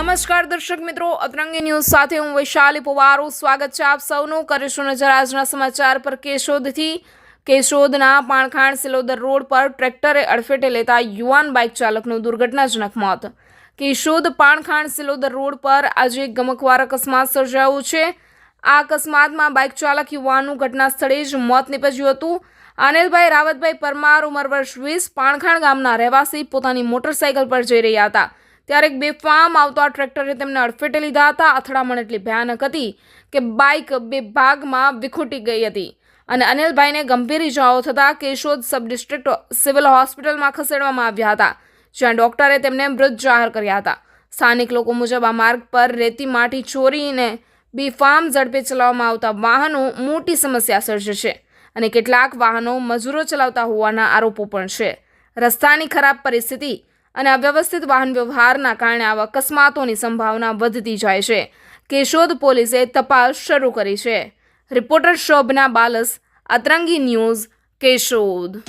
નમસ્કાર દર્શક મિત્રો, અતરંગી ન્યૂઝ સાથે હું વૈશાલી પુવારું. સ્વાગત છે આપ સૌનું. કરીશું નજર આજના સમાચાર પર કેશોદથી. કેશોદના પાણખાણ સિલોદર રોડ પર ટ્રેક્ટરે અડફેટે લેતા યુવાન બાઇક ચાલકનું દુર્ઘટનાજનક મોત. કેશોદ પાણખાણ સિલોદર રોડ પર આજે ગમકવાર અકસ્માત સર્જાયો છે. આ અકસ્માતમાં બાઇક ચાલક યુવાનનું ઘટના સ્થળે જ મોત નીપજ્યું હતું. અનિલભાઈ, રાવતભાઈ પરમાર, ઉંમર વર્ષ વીસ, પાણખાણ ગામના રહેવાસી પોતાની મોટરસાઇકલ પર જઈ રહ્યા હતા. ત્યારે એક બેફામ આવતા ટ્રેક્ટરે તેમને અડફેટે લીધા હતા. અથડામણ એટલી ભયાનક હતી કે બાઇક બે ભાગમાં વિખૂટી ગઈ હતી અને અનિલભાઈને ગંભીર ઇજાઓ થતાં કેશોદ સબ ડિસ્ટ્રિક્ટ સિવિલ હોસ્પિટલમાં ખસેડવામાં આવ્યા હતા, જ્યાં ડોક્ટરે તેમને મૃત જાહેર કર્યા હતા. સ્થાનિક લોકો મુજબ આ માર્ગ પર રેતી માટી ચોરીને બેફામ ઝડપે ચલાવવામાં આવતા વાહનો મોટી સમસ્યા સર્જે છે અને કેટલાક વાહનો મજૂરો ચલાવતા હોવાના આરોપો પણ છે. રસ્તાની ખરાબ પરિસ્થિતિ અને અવ્યવસ્થિત વાહન વ્યવહારના કારણે આવા અકસ્માતોની સંભાવના વધતી જાય છે. કેશોદ પોલીસે તપાસ શરૂ કરી છે. Reporter Shobhana Balas, Atrangi news, Keshod.